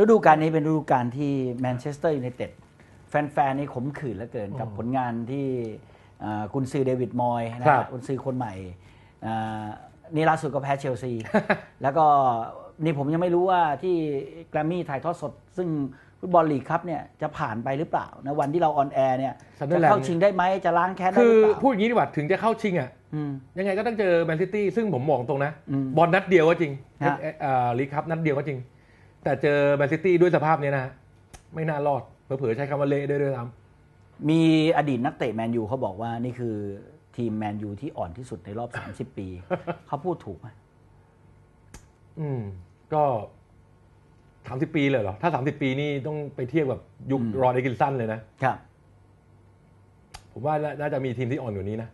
ฤดูกาลนี้เป็นฤดูกาลที่แมนเชสเตอร์ยูไนเต็ดแฟนๆนี่ขมขื่นเหลือเกินกับผลงานที่อ่ากุนซือเดวิดมอยนะคครัรับบกุนซือคนใหม่อ่านี่ล่าสุดก็แพ้เชลซี แล้วก็นี่ผมยังไม่รู้ว่าที่แกรมมี่ถ่ายทอดสด ซึ่งฟุตบอลลีกครับเนี่ยจะผ่านไปหรือเปล่านะวันที่เราออนแอร์เนี่ยจะ Sunderland เข้าชิงได้ไหมจะล้างแค้นได้คืหอรือเปล่าพูดอย่างนี้ดีกว่าถึงจะเข้าชิงอะอืมยังไงก็ต้องเจอแมนซิตี้ซึ่งผมมองตรงนะอืมบอลนัดเดียวก็จริงฮะเอ่อเอ่อลีกครับนัดเดียวก็จริง แต่เจอแมนซิตี้ด้วยสภาพเนี้ยนะ ไม่น่ารอดเผลอๆใช้คำว่าเละด้วยด้วยซ้มีอดีตนักเตะแมนยูเขาบอกว่านี่คือทีมแมนยูที่อ่อนที่สุดในรอบ 30 ปี เขาพูดถูกไหมำอืม ก็สามสิบปีเลยเหรอ ถ้าสามสิบปีนี่ต้องไปเทียบกับยุครอนเอกินสันเลยนะ ครับ ผมว่าน่าจะมีทีมที่อ่อนกว่านี้นะ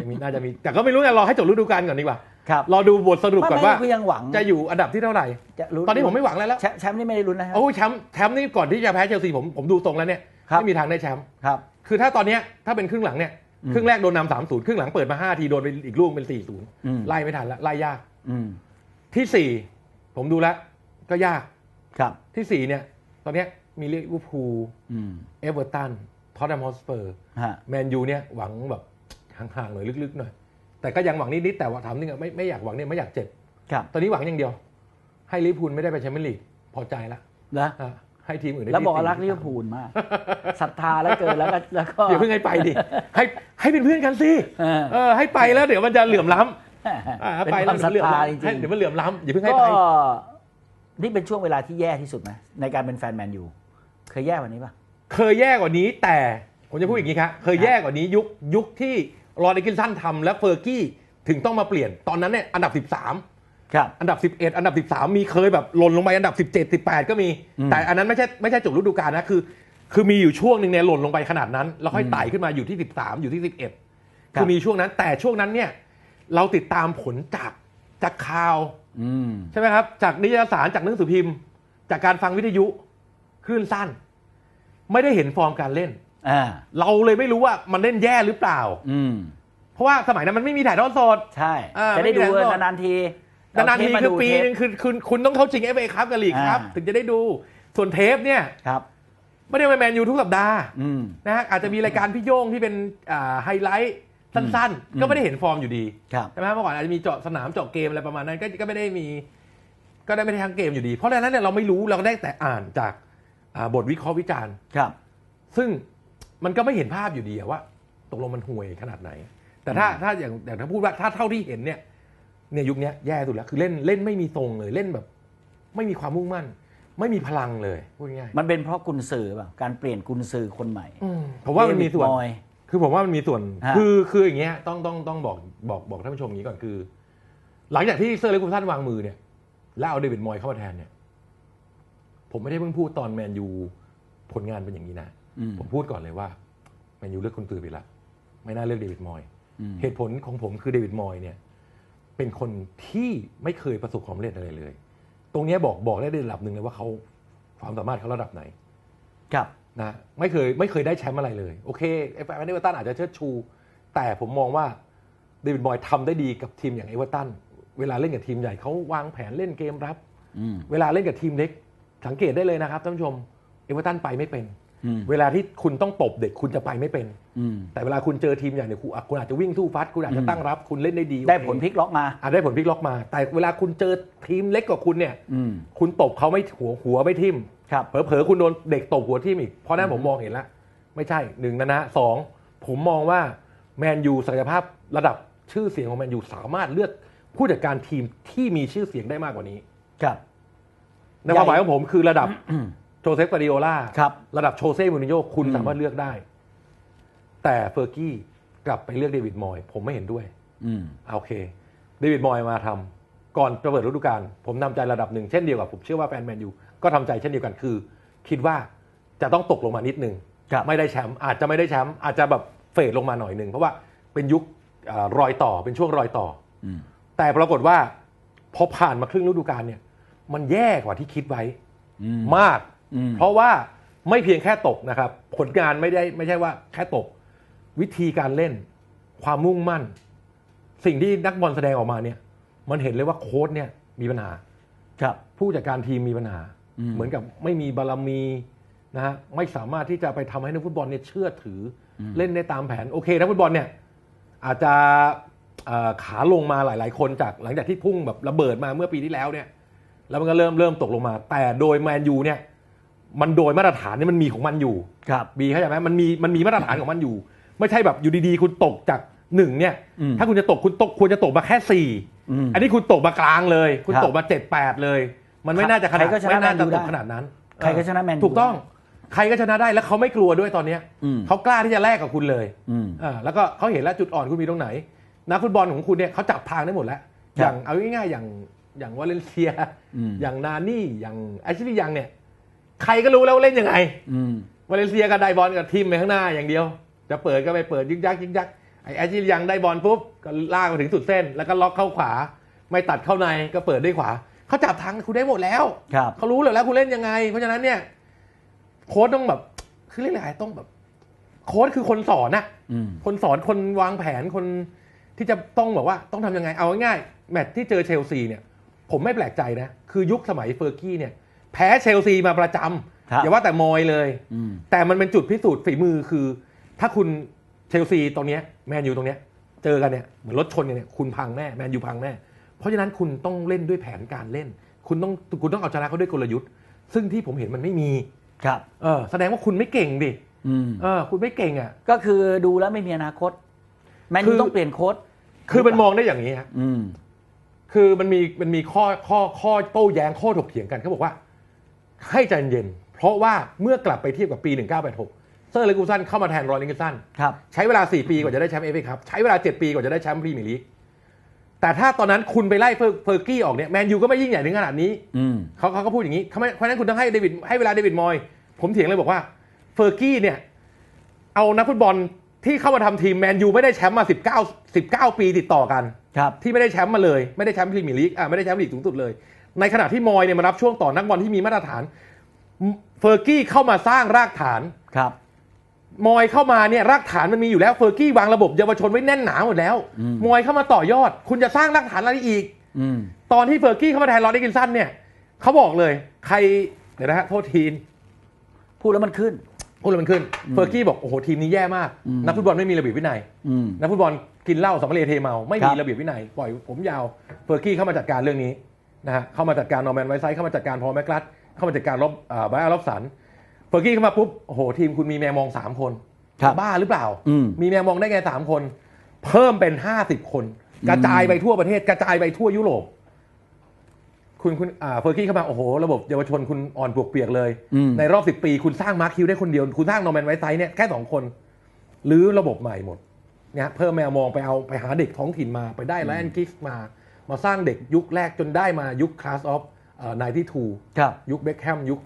ยังมีน่าจะมี แต่ก็ไม่รู้ไงรอให้จบฤดูกาลก่อนดีกว่า ครับรอดูบทสรุปก่อนไม่ว่าไม่คือยังหวัง จะอยู่อันดับที่เท่าไหร่ จะลุ้ตอนนี้ผมไม่หวังอะไรแล้วแชแชมป์นี่ไม่ได้ลุ้นนะครับโอ้ยแชมป์แชมป์นี่ก่อนที่จะแพ้เชลซีผมผมดูตรงแล้วเนี่ยครับไม่มีทางได้แชมป์ครับ คือถ้าตอนเนี้ยถ้าเป็นครึ่งหลังเนี่ยอืมครึ่งแรกโดนนำสามศูนย์ครึ่งหลังเปิดมาห้าทีโดนไปอีกลูกเป็นสี่ศูนย์อืมไล่ไม่ทันละไล่ยากอืมที่สี่ผมดูแล้วก็ยากครับ ที่สี่เนี่ย ตอนเนี้ยมีลิเวอร์พูลอืมเอเวอร์ตันท็อตแนมฮอสเปอร์ฮะแมนยูเนี่ยหวังแบบห่างๆหน่อยลึกๆหน่อย แต่ก็ยังหวังนิดๆแต่ว่าถามจริงอะไม่ไม่อยากหวังเนี่ยไม่อยากเจ็บ ครับตอนนี้หวังอย่างเดียว ให้ลิเวอร์พูลไม่ได้ไปแชมเปี้ยนลีกพอใจละแล้วอะให้ทีมอื่นได้แล้วบอกว่าที่รักสี่ลิเวอร์พูลมากศรัทธาแล้วเกินแล้วก็แล้วก็อย่าเพิ่งให้ไปดิให้ให้เป็นเพื่อนกันสิเออเออให้ไปแล้วเดี๋ยวมันจะเหลื่อมล้ำอ่าเป็นไปคแล้ววามศรัทเดี๋ยวเหลื่อมธาจล้ำให้ริงเดี๋ยวมันเหลื่อมล้ำอย่าเพิ่งๆให้ก็ไป นี่เป็นช่วงเวลาที่แย่ที่สุดไหมในการเป็นแฟนแมนยูเคยแย่กว่านี้ป่ะ เคยแย่กว่านี้แต่ผมจะพูดอย่างนี้ครับเคยแย่กว่านี้ยุคยุคที่ รอนดิกินสันทำและเฟอร์กี้ถึงต้องมาเปลี่ยนตอนนั้นเนี่ยอันดับ 13 ครับ อันดับ 11 อันดับ 13 มีเคยแบบหล่นลงไปอันดับ 17 18 ก็มีอืมแต่อันนั้นไม่ใช่ไม่ใช่จบฤดูกาลนะคือ คือมีอยู่ช่วงหนึ่งเนี่ยหล่นลงไปขนาดนั้น แล้วค่อยไต่ขึ้นมาอยู่ที่ 13 อยู่ที่ 11 คือมีช่วงนั้น แต่ช่วงนั้นเนี่ยเราติดตามผลจากจากข่าวอืมใช่ไหมครับ จากนิตยสารจากหนังสือพิมพ์ จากการฟังวิทยุคลื่นสั้น ไม่ได้เห็นฟอร์มการเล่นอ่าเราเลยไม่รู้ว่ามันเล่นแย่หรือเปล่าอืมเพ ราะว่าสมัยนั้นมันไม่มีถ่ายทอดสด ใช่ อ่าจะได้ดูไม่มีแรงโทษนานๆทีนานๆทีเเทปมาคือดูปีเทปนึงคือคุณคุณต้องเข้าชิงเอฟเอคัพกับลีกครับอ่าถึงจะได้ดูส่วนเทปเนี่ยครับ ไม่ได้ไปแมนยูทุกสัปดาห์อืม นะฮะอาจจะมีรายการพี่โย่งที่เป็นอ่าไฮไลท์สั้นอืม ๆ ก็ไม่ได้เห็นฟอร์มอยู่ดีครับ ใช่ไหมเมื่อก่อนอาจจะมีเจาะสนามเจาะเกมอะไรประมาณนั้นก็ก็ไม่ได้มี ก็ได้ไม่ได้ทั้งเกมอยู่ดี เพราะฉะนั้นเนี่ยเราไม่รู้เราก็ได้แต่อ่านจากอ่าบทวิเคราะห์วิจารณ์ ครับ ซึ่งมันก็ไม่เห็นภาพอยู่ดีอะว่าตกลงมันห่วยขนาดไหน แต่ถ้าถ้าอย่างอย่างถ้าพูดว่าถ้าเท่าที่เห็นเนี่ยเนี่ยยุคเนี้ยแย่สุดแล้วคือเล่นเล่นไม่มีทรงเลยเล่นแบบ ไม่มีความมุ่งมั่น ไม่มีพลังเลยพูดง่ายมันเป็นเพราะกุนซือเปล่าการเปลี่ยนกุนซือคนใหม่ๆอืมผมว่ามันมีส่วนเดวิดมอยคือผมว่ามันมีส่วนฮะคือคืออย่างเงี้ยต้องต้องต้องบอกบอกบอกท่านผู้ชมอย่างนี้ก่อนคือ หลังจากที่เซอร์เลกุมสันวางมือเนี่ย แล้วเอาเดวิดมอยเข้ามาแทนเนี่ย ผมไม่ได้เพิ่งพูดตอนแมนยูผลงานเป็นอย่างนี้นะอืมผมพูดก่อนเลยว่าแมนยูเลือกคุณตือไปละไม่น่าเลือกเดวิดมอยอืม เหตุผลของผมคือเดวิดมอยเนี่ยเป็นคนที่ไม่เคยประสบความสำเร็จอะไรเลย ตรงเนี้ยบอกบอกได้ในระดับหนึ่งเลยว่าเขาความสามารถเขาระดับไหน ครับนะไม่เคยไม่เคยได้แชมป์อะไรเลย โอเคไอ้แฟนเอเวอร์ตันอาจจะเชิดชู แต่ผมมองว่าเดวิดบอยทำได้ดีกับทีมอย่างเอเวอร์ตันเวลาเล่นกับทีมใหญ่เขาวางแผนเล่นเกมรับอืมเวลาเล่นกับทีมเล็ก สังเกตได้เลยนะครับท่านผู้ชมเอเวอร์ตันไปไม่เป็นอืม เวลาที่คุณต้องตบเด็กคุณจะไปไม่เป็นอืมแต่เวลาคุณเจอทีมใหญ่เนี่ยคุณอะคุณอาจจะวิ่งสู้ฟัด คุณอาจจะตั้งรับ คุณเล่นได้ดี ได้โอเคผลพลิกล็อกมาอาจได้ผลพลิกล็อกมา แต่เวลาคุณเจอทีมเล็กกว่าคุณเนี่ยอืมคุณตบเขาไม่หัวหัวไม่ทิ่มครับเผลอๆคุณโดนเด็กตบหัวทิ่มอีก เพราะนั้นผมมองเห็นแล้ว ไม่ใช่หนึ่งนะนะสองผมมองว่าแมนยูศักยภาพระดับชื่อเสียงของแมนยูสามารถเลือกผู้จัดการทีมที่มีชื่อเสียงได้มากกว่านี้ ครับในความหมายของผมคือระดับอืม โจเซฟกวาร์ดิโอลาครับระดับโชเซ่มูรินโญ่คุณอืมสามารถเลือกได้ แต่เฟอร์กี้กลับไปเลือกเดวิดมอย ผมไม่เห็นด้วย อืมอะโอเค เดวิดมอยมาทำก่อนจะเปิดฤดูกาลผมทำใจระดับหนึ่งเช่นเดียวกับผมเชื่อว่าแฟนแมนยูก็ทำใจเช่นเดียวกันคือ คิดว่าจะต้องตกลงมานิดนึงครับไม่ได้แชมป์อาจจะไม่ได้แชมป์อาจจะแบบเฟดลงมาหน่อยหนึ่งเพราะว่าเป็นยุคอ่ารอยต่อเป็นช่วงรอยต่ออืมแต่ปรากฏว่าพอผ่านมาครึ่งฤดูกาลเนี่ย มันแย่กว่าที่คิดไว้อืมมากอืม เพราะว่าไม่เพียงแค่ตกนะครับ ผลงานไม่ได้ไม่ใช่ว่าแค่ตก วิธีการเล่น ความมุ่งมั่น สิ่งที่นักบอลแสดงออกมาเนี่ย มันเห็นเลยว่าโค้ชเนี่ยมีปัญหา ครับ ผู้จัดการทีมมีปัญหาอืมเหมือนกับไม่มีบารมีนะฮะไม่สามารถที่จะไปทำให้นักฟุตบอลเนี่ยเชื่อถืออเล่นได้ตามแผนโอเคนักฟุตบอลเนี่ย อาจจะเอ่อขาลงมาหลาย ๆ คนจากหลังจากที่พุ่งแบบระเบิดมาเมื่อปีที่แล้วเนี่ย แล้วมันก็เริ่มเริ่มตกลงมา แต่โดยแมนยูเนี่ย มันโดยมาตรฐานเนี่ยมันมีของมันอยู่ครับบีเข้าใจไหมมันมีมันมีมาตรฐานของมันอยู่ ไม่ใช่แบบอยู่ดีๆ คุณตกจากหนึ่งเนี่ย อืมถ้าคุณจะตกคุณตกควรจะตกมาแค่สี่อืมอันนี้คุณตกมากลางเลย คุณครับตกมาเจ็ดแปดเลย มันไม่น่าจะขนาดใครก็ชนะไม่น่าจะแมนยูตได้กขนาดนั้นใครก็ชนะแมนยู ถูกต้องใครก็ชนะได้แล้วเขาไม่กลัวด้วยตอนเนี้ยอืม เขากล้าที่จะแลกกับคุณเลยอืม อ่าแล้วก็เขาเห็นแล้วจุดอ่อนคุณมีตรงไหนนักฟุตบอลของคุณเนี่ยเขาจับทางได้หมดแล้ว ครับ อย่างเอาง่ายๆอย่างอย่างวาเลนเซีย อืม อย่างนานี่อย่างแอชลีย์ยังเนี่ย ใครก็รู้แล้วว่าเล่นยังไงอืมวาเลนเซียก็ได้บอลกับทีมไปข้างหน้าอย่างเดียว จะเปิดก็ไปเปิดยึกยักยึกยักไอ้แอชลีย์ยังได้บอลปุ๊บก็ลากมาถึงสุดเส้น แล้วก็ล็อกเข้าขวา ไม่ตัดเข้าในก็เปิดด้วยขวาเขาจับทางคุณได้หมดแล้วครับเขารู้เลยแล้วคุณเล่นยังไง เพราะฉะนั้นเนี่ย โค้ชต้องแบบคือเรียกอะไรต้องแบบ โค้ชคือคนสอนนะอืมคนสอนคนวางแผนคนที่จะต้องบอกว่าต้องทำยังไงเอาง่ายๆแมตช์ที่เจอเชลซีเนี่ย ผมไม่แปลกใจนะ คือยุคสมัยเฟอร์กี้เนี่ย แพ้เชลซีมาประจครับำอย่าว่าแต่มอยเลยอืมแต่มันเป็นจุดพิสูจน์ฝีมือคือ ถ้าคุณเชลซีตรงเนี้ยแมนยูตรงเนี้ยเจอกันเนี่ยเหมือนรถชนกันเนี่ยคุณพังแน่แมนยูพังแน่เพราะฉะนั้นคุณต้องเล่นด้วยแผนการเล่น คุณต้องคุณต้องเอาชนะเขาด้วยกลยุทธ์ ซึ่งที่ผมเห็นมันไม่มีครับเออแสดงว่าคุณไม่เก่งดิอืมเออ คุณไม่เก่งอะ ก็คือดูแล้วไม่มีอนาคต แมนคืยูอต้องเปลี่ยนโค้ดคือมันมองได้อย่างนี้ฮะอืมคือมันมีมันมีข้อข้อข้อโต้แย้งข้อถกเถียงกันเขาบอกว่า ให้ใจเย็นๆเพราะว่าเมื่อกลับไปเทียบกับปี 1986 เซอร์เลกูสันเข้ามาแทนรอยลิงกินสันครับใช้เวลา 4 ปีกว่าจะได้แชมป์เอฟเอครับใช้เวลา 7 ปีกว่าจะได้แชมป์พรีเมียร์ลีกแต่ถ้าตอนนั้นคุณไปไล่เฟอร์เฟอร์กี้ออกเนี่ยแมนยูก็ไม่ยิ่งใหญ่ถึงขนาดนี้อืมเขาเขาก็พูดอย่างนี้ทำไมเพราะฉะนั้นคุณต้องให้เดวิดให้เวลาเดวิดมอย ผมเถียงเลยบอกว่าเฟอร์กี้เนี่ยเอานักฟุตบอลที่เข้ามาทำทีมแมนยูไม่ได้แชมป์มา 19 19 ปีติดต่อกันครับที่ไม่ได้แชมป์มาเลย ไม่ได้แชมป์พรีเมียร์ลีกอ่าไม่ได้แชมป์ลีกสูงสุดเลย ในขณะที่มอยเนี่ยมารับช่วงต่อนักบอลที่มีมาตรฐาน เฟอร์กี้เข้ามาสร้างรากฐานครับ มอยเข้ามาเนี่ยรากฐานมันมีอยู่แล้วเฟอร์กี้วางระบบเยาวชนไว้แน่นหนาหมดแล้วอืมมอยเข้ามาต่อยอด คุณจะสร้างรากฐานอะไรอีกอืมตอนที่เฟอร์กี้เข้ามาแทนลอร์ดิกินสันเนี่ยเขาบอกเลย ใครเดี๋ยวนะฮะโทษทีนพูดแล้วมันขึ้นพูดเลยมันขึ้นเฟอร์กี้บอกโอ้โหทีมนี้แย่มากอืมนักฟุตบอลไม่มีระเบียบวินัยอืมนักฟุตบอลกินเหล้าสำเร็จเทเมาไม่ครัมีบระเบียบวินัยปล่อยผมยาวเฟอร์กี้เข้ามาจัดการเรื่องนี้ นะฮะเข้ามาจัดการนอร์แมนไวไซด์เข้ามาจัดการพอลแมกลัสเข้ามาจัดการลบอ่าไบรอันลอบสันเฟอร์กี้เข้ามาปุ๊บโอ้โหทีมคุณมีแมวมองสามคนครับบ้าหรือเปล่าอืมมีแมวมองได้ไงสามคน เพิ่มเป็นห้าสิบคน กระจายไปทั่วประเทศ กระจายไปทั่วยุโรปคุณคุณอ่าเฟอร์กี้เข้ามาโอ้โห ระบบเยาวชนคุณอ่อนปวกเปียกเลยอืมในรอบสิบปีคุณสร้างมาร์คคิวได้คนเดียว คุณสร้างนอร์แมนไวไซด์เนี่ยแค่สองคน หรือระบบใหม่หมดเนี่ยเพิ่มแมวมองไปเอาไปหาเด็กท้องถิ่นมาไปได้ไลออนกิฟมา มาสร้างเด็กยุคแรกจนได้มายุคคลาสออฟไนที่ทูครับยุคเบคแฮมยุค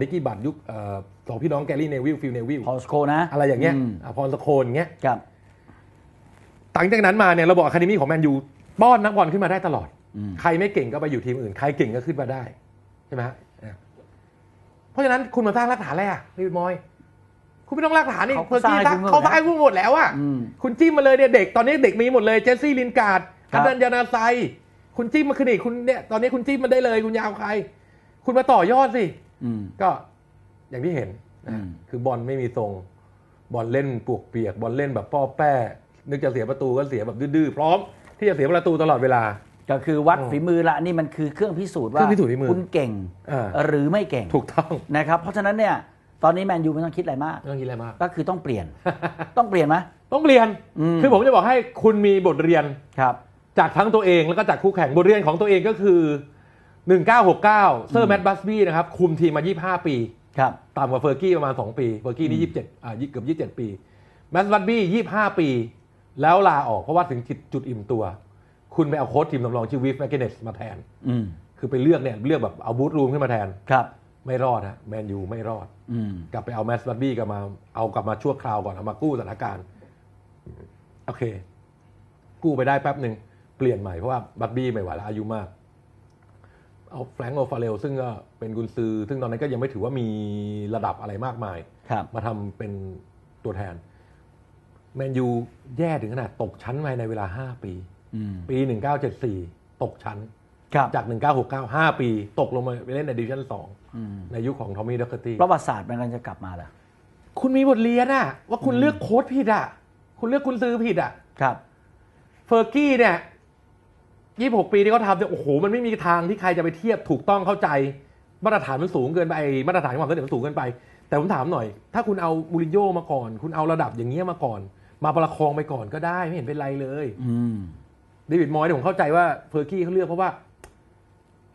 นิกกี้บัตยุคเอ่อสองพี่น้องแกรี่เนวิลฟิลเนวิลพอสโคนะอะไรอย่างเงี้ยมอะพรสโคนอย่างเงี้ยครับหลังจากนั้นมาเนี่ยระบบอะคาเดมี่ของแมนยูป้อนนักบอลขึ้นมาได้ตลอดอืมใครไม่เก่งก็ไปอยู่ทีมอื่น ใครเก่งก็ขึ้นมาได้ใช่ไหมฮะอะเพราะฉะนั้นคุณมาสร้างรากฐานอะไรอะนี่มอย คุณไม่ต้องรากฐานนี่เขาเพื่อที่สร้างให้คุณหมดเขาสร้างให้คุณหมดแล้วอะอืมคุณจิ้มมาเลยเนี่ยเด็กตอนนี้เด็กมีหมดเลยเจสซี่ลินการ์ด ครัอับนดันยานาไซ คุณจิ้มมาคือนี่คุณเนี่ยตอนนี้คุณจิ้มมาได้เลย คุณยาวใคร คุณมาต่อยอดสิ อืม ก็อย่างที่เห็นนะอืม คือบอลไม่มีทรง บอลเล่นปวกเปียก บอลเล่นแบบป้อแป้นึกจะเสียประตูก็เสียแบบดื้อๆพร้อม ที่จะเสียประตูตลอดเวลา ก็คือวัดอืมฝีมือละนี่มันคือเครื่องพิสูจน์ว่าเครื่องพิสูจน์ฝีมือคุณเก่งอ่า หรือไม่เก่งถูกต้องนะครับ เพราะฉะนั้นเนี่ยตอนนี้แมนยูไม่ต้องคิดอะไรมาก ไม่ต้องคิดอะไรมาก ก็คือต้องเปลี่ยน ต้องเปลี่ยนไหไหมต้องเรียน อืม คือผมจะบอกให้คุณมีบทเรียน ครับ จากทั้งตัวเองแล้วก็จากคู่แข่งบทเรียนของตัวเองก็คือ 1969 เซอร์แมตต์บัสบี้นะครับ คุมทีมมา 25 ปี ครับต่ำกว่าเฟอร์กี้ประมาณ 2 ปี เฟอร์กี้นี่27อ่าเกือบ27 ปี แมตต์บัสบี้25 ปี แล้วลาออกเพราะว่าถึงจุดจุดอิ่มตัว คุณไปเอาโค้ชทีมสำรองชื่อวิฟแมกเกเนสมาแทน อืมคือไปเลือกเนี่ยเลือกแบบเอาบูธรูมขึ้นมาแทน ครับ ไม่รอดฮะแมนยูไม่รอด อืม กลับไปเอาแมตต์บัสบี้กลับมาเอากลับมาชั่วคราวก่อนเอามากู้สถานการณ์โอเค กู้ไปได้แป๊บหนึ่ง เปลี่ยนใหม่เพราะว่าบัตบี้ไม่ไหวแล้วอายุมาก เอาแฟรงก์โอฟาเรลซึ่งก็เป็นกุนซือ ซึ่งตอนนั้นก็ยังไม่ถือว่ามีระดับอะไรมากมาย ครับ มาทำเป็นตัวแทน แมนยูแย่ถึงขนาดตกชั้นภายในเวลา 5 ปี อืมปี 1974 ตกชั้น ครับจาก 1969 5 ปี ตกลงมาไปเล่นในดิวิชั่นอืมในยุคของทอมมี่ดักเกอร์ตี้ประวัติศาสตร์มันกำลังจะกลับมาเหรอคุณมีบทเรียนอะว่าคุณเลือกโค้ชผิดอะคุณเลือกคุณซื้อผิดอะ ครับ เฟอร์กี้เนี่ย ยี่หกปีที่เขาทำเนี่ยโอ้โหมันไม่มีทางที่ใครจะไปเทียบถูกต้องเข้าใจมาตรฐานมันสูงเกินไปมาตรฐานความสำเร็จมันสูงเกินไป แต่ผมถามหน่อย ถ้าคุณเอามูรินโญ่มาก่อน คุณเอาระดับอย่างเงี้ยมาก่อน มาประคองไปก่อนก็ได้ไม่เห็นเป็นไรเลยอืมเดวิดมอยส์เนี่ยผมเข้าใจว่าเฟอร์กี้เขาเลือกเพราะว่า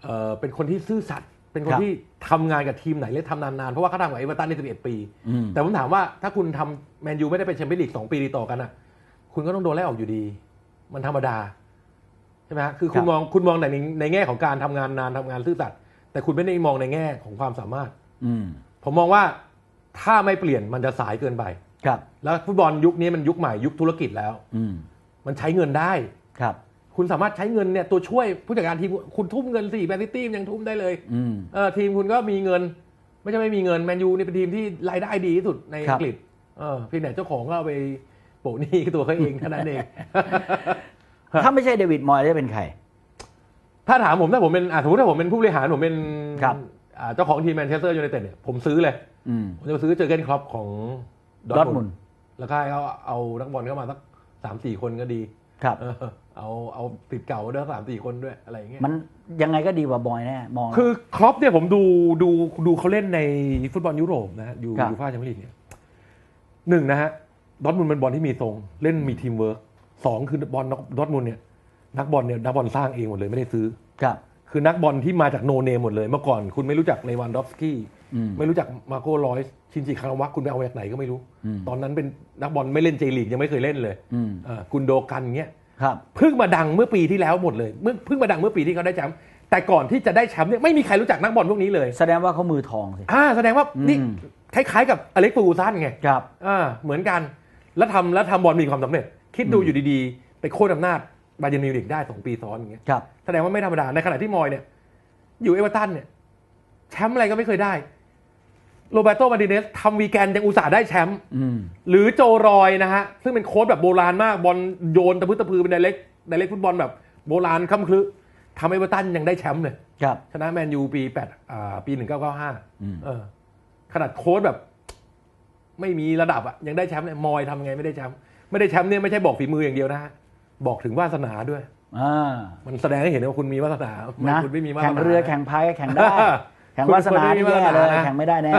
เออเป็นคนที่ซื่อสัตย์เป็นคนครับที่ทำงานกับทีมไหนและทำนานๆเพราะว่าเขาทำกับเอเวอร์ตันใน11ปีอืมแต่ผมถามว่าถ้าคุณทำแมนยูไม่ได้เป็นแชมเปี้ยนลีกสองปีติดต่อกันอะ คุณก็ต้องโดนไล่ออกอยู่ดี มันธรรมดา ใช่ไหมฮะคือคุณครับมองคุณมองแต่ในในแง่ของการทำงานนานทำงานซื่อสัตย์แต่คุณไม่ได้มองในแง่ของความสามารถ อืมผมมองว่าถ้าไม่เปลี่ยนมันจะสายเกินไป ครับ แล้วฟุตบอลยุคนี้มันยุคใหม่ยุคธุรกิจแล้ว อืมมันใช้เงินได้ครับ คุณสามารถใช้เงินเนี่ยตัวช่วยผู้จัดการทีมคุณทุ่มเงินสี่แมนซิตี้ยังทุ่มได้เลยอืมเออทีมคุณก็มีเงิน ไม่ใช่ไม่มีเงินแมนยูนี่เป็นทีมที่รายได้ดีที่สุดในครัอับงกฤษเออเพียงแต่เจ้าของก็เอาไปโปะหนี้ตัวเขาเองแค่นั้นเอง ถ้าไม่ใช่เดวิดมอยส์จะเป็นใคร ถ้าถามผมถ้าผมเป็นอะสมมติถ้าผมเป็นผู้บริหารผมเป็นครับอ่าเจ้าของทีมแมนเชสเตอร์ยูไนเต็ดเนี่ยผมซื้อเลยอืมผมจะซื้อเจอเกนครอปของดอร์ทมุนด์แล้วก็ให้เขาเอานักบอลเข้ามาสักสามสี่คนก็ดี ครับเออเอาเอาติดเก่าด้วยสามสี่คนด้วยอะไรอย่างเงี้ยมันยังไงก็ดีกว่าบอยแน่มอง คือครอปเนี่ยผมดูดูดูเขาเล่นในฟุตบอลยุโรปนะฮะยูครับยูฟ่าแชมเปี้ยนลีกเนี่ยหนึ่งนะฮะดอร์ทมุนเป็นบอลที่มีทรงเล่นมีทีมเวิร์ก สองคือบอลดอร์ทมุนเนี่ยนักบอลเนี่ยนักบอลสร้างเองหมดเลยไม่ได้ซื้อครับคือนักบอลที่มาจากโนเนมหมดเลยเมื่อก่อนคุณไม่รู้จักเลวันดอฟสกี้อืมไม่รู้จักมาโก้ลอยส์ชินจิคาราวะคุณไปเอามาจากไหนก็ไม่รู้อืมตอนนั้นเป็นนักบอลไม่เล่นเจลีกยังไม่เคยเล่นเลยอืมเออกุนโดกันเงี้ยครับเพิ่งมาดังเมื่อปีที่แล้วหมดเลยเมื่อเพิ่งมาดังเมื่อปีที่เขาได้แชมป์แต่ก่อนที่จะได้แชมป์เนี่ยไม่มีใครรู้จักนักบอลพวกนี้เลย แสดงว่าเขามือทองสิอ่าแสดงว่านี่อืมคล้ายๆกับอเล็กปูซันไงครับอ่าเหมือนกันแล้วทำแล้วทำบอลมีความสำเร็จ คิดดูอืมอยู่ดีๆ ไปโค่นอำนาจบาเยร์นมิวนิกได้สองปีซ้อนอย่างเงี้ยครับแสดงว่าไม่ธรรมดาในขณะที่มอยเนี่ย อยู่เอเวอร์ตันเนี่ยแชมป์อะไรก็ไม่เคยได้ โรเบโตมาร์ติเนสทำวีแกนยังอุตส่าห์ได้แชมป์อืมหรือโจรอยนะฮะ ซึ่งเป็นโค้ชแบบโบราณมากบอลโยนตะพื้ตะพือเป็นไดเล็กไดเล็กฟุตบอลแบบโบราณค่ำคลึทำให้เอเวอร์ตันยังได้แชมป์เลยครับชนะแมนยูปีแปดอ่าปีหนึ่งเก้าเก้าห้าอืมเออขนาดโค้ชแบบ ไม่มีระดับอะยังได้แชมป์เนี่ยมอยทำไงไม่ได้แชมป์ ไม่ได้แชมป์เนี่ยไม่ใช่บอกฝีมืออย่างเดียวนะฮะบอกถึงวาสนาด้วย อ่ามันแสดงให้เห็นว่าคุณมีวาสนานะคุณไม่มีวาสแข่งนาเรือแข่งพายก็แข่งได้ แข่งวาสนาคุณที่คนไม่มีแย่เลยวาสนานะแข่งไม่ได้แน่